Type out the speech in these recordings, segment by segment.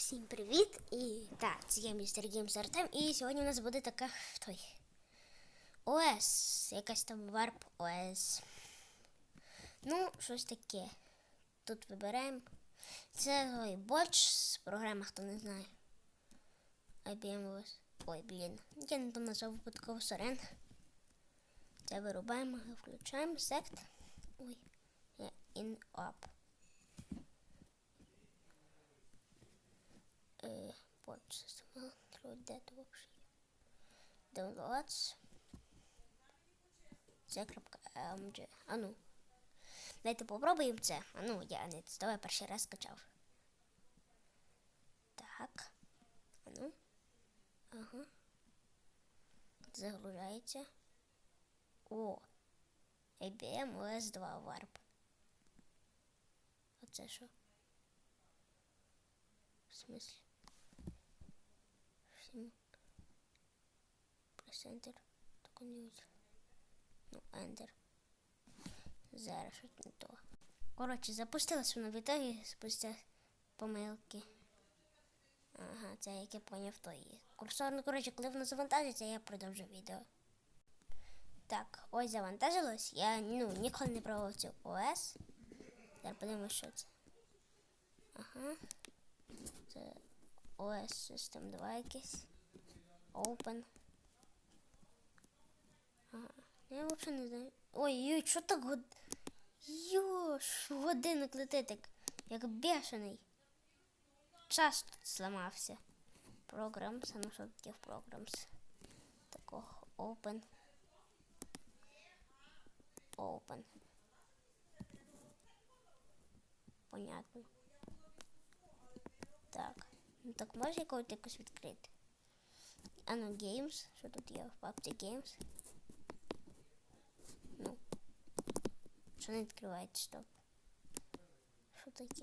Всім привіт! І так, це я містер Геймс Артем. І сьогодні у нас буде така той ОС, якась там варп ОС. Ну, щось таке. Тут вибираємо. Це той боч з програми, хто не знає. IBM OS. Ой, блін. Я не там назвав випадково Сорен. Це вирубаємо, включаємо сект. Ой. In up. Е, System. Де то вообще? Downloads. Це крапка MG. А ну. Дайте попробуємо це. А ну, я не того перший раз скачав. Так. А ну. Ага. Загружається. О. IBM OS 2 Warp. А це що? В смысле? Всім. Прес Enter. Не видно. Ну, Enter. Зараз щось не то. Коротше, запустилась вона в ітогі спустя помилки. Ага, це як я поняв, то є. Курсор, ну, коротше, коли воно завантажиться, я продовжу відео. Так, ось завантажилось. Я ну, ніколи не пробував цю ОС. Зараз подивимось, що це. Ага. Це OS System 2 якийсь. Open. Ага. Я взагалі не знаю. Ой, ой, що так год... Йош, годинник летить як, як бешений. Час тут зламався. Programs, а ну що таке в Programs? Такого Open. Open. Понятно. Так. Так може якось якось відкрити. А ну Games. Що тут є в папці Games? Ну. Що не відкривається, стоп. Що таке?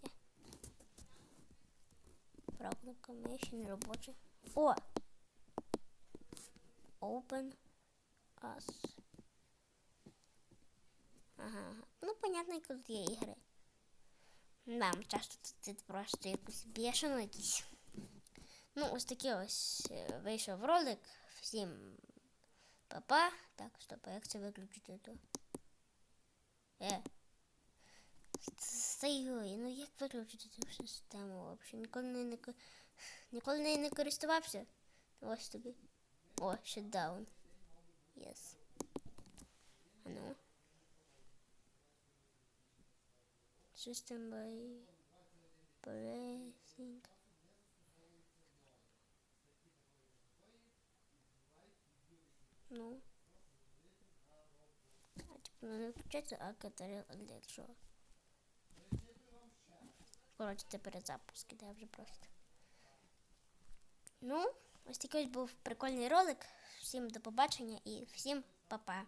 Правда, комісія робочий. О! Open us. Ага. Ну, понятно, як тут є ігри. Нам часто тут просто якось бешено якісь. Ну, ось такий ось е, вийшов ролик. Всім папа. Так, стоп, а як це виключити то? Е. Стою, ну як виключити цю систему взагалі? Ніколи не, не, ко- ніколи нею не користувався. Ось тобі. О, shutdown. Yes. А ну. System by pressing. Ну. А типа ну, не включається, а катарел для чого? Коротше, це перезапуск іде вже просто. Ну, ось такий був прикольний ролик. Всім до побачення і всім па-па.